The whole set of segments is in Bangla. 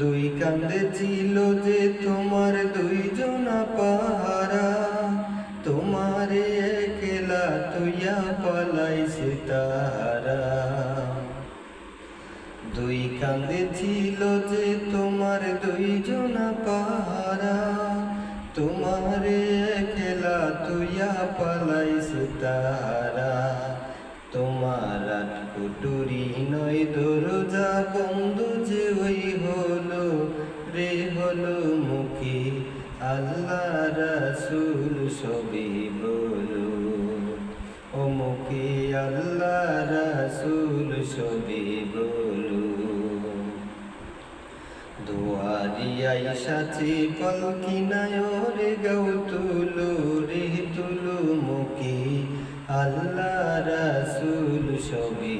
দুই কান্দে ছিল যে তোমার দুইজনা পাহারা। তোমারে একলা তুইয়া পালাইছে তারা দুই কান্দে ছিল যে তোমার দুইজনা পাহারা। তোমারে একলা তুইয়া পালাইছে তারা তোমার কুটুরি নয়, দরজা বন্ধ হলো আল্লাহ রাসূল সবই বলো ও মুখী আল্লাহ রাসূল সবই বলো দুয়ারিয়াই সাথে পলকি নায়রে গাও তুলো, রে তুলো মুখী আল্লাহ রাসূল সবই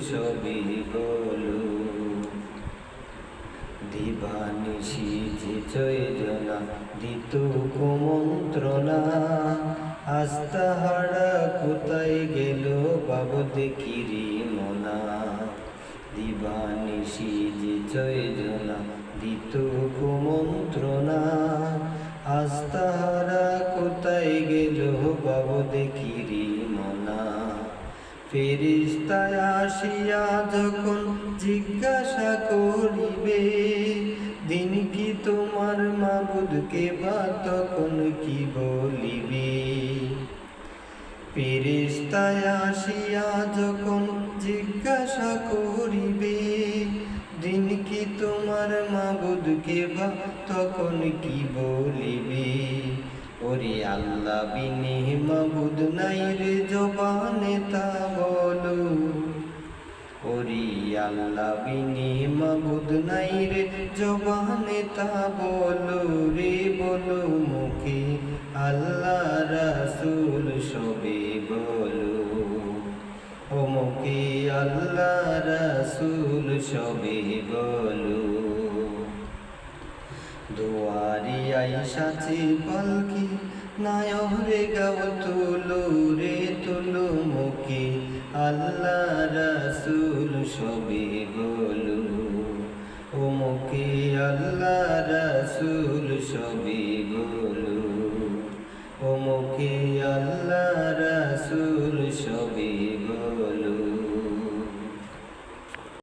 সবই বলো দিবানিশি যে চৈজনা দিত কুমন্ত্রণা আস্তাহারা কোথায় গেল বাবু দেখিরি মনা দিবানিশি যে চৈজনা দিত কুমন্ত্রণা আস্তাহারা কোথায় গেল বাবু দেখিরি মনা ফেরিস্তায় আসিয়া যখন জিজ্ঞাসা করিবে, দিন কি তোমার মাবুদকে বা তখন কি বলিবে? ফেরিস্তায় আসিয়া যখন জিজ্ঞাসা করিবে, দিন কি তোমার মাবুদকে বা তখন কি বলিবে? ওরে আল্লাহ বিনে মাবুদ নাই রে জবানে তা বলো। ওরে আল্লাহ বিনে মাবুদ নাই রে জবানে তা বলো। রে বলো মুখে আল্লাহ রাসূল সবে বলো। ও মুখে আল্লাহ রাসূল সবে বলো। দুয়ারিয়াই সাথে পালকি নায়রে গাও তুলো রে তুলো মুখে, আল্লাহ রাসূল সবে বলো। ও মুখে আল্লাহ রাসূল সবে বলো। ও মুখে আল্লাহ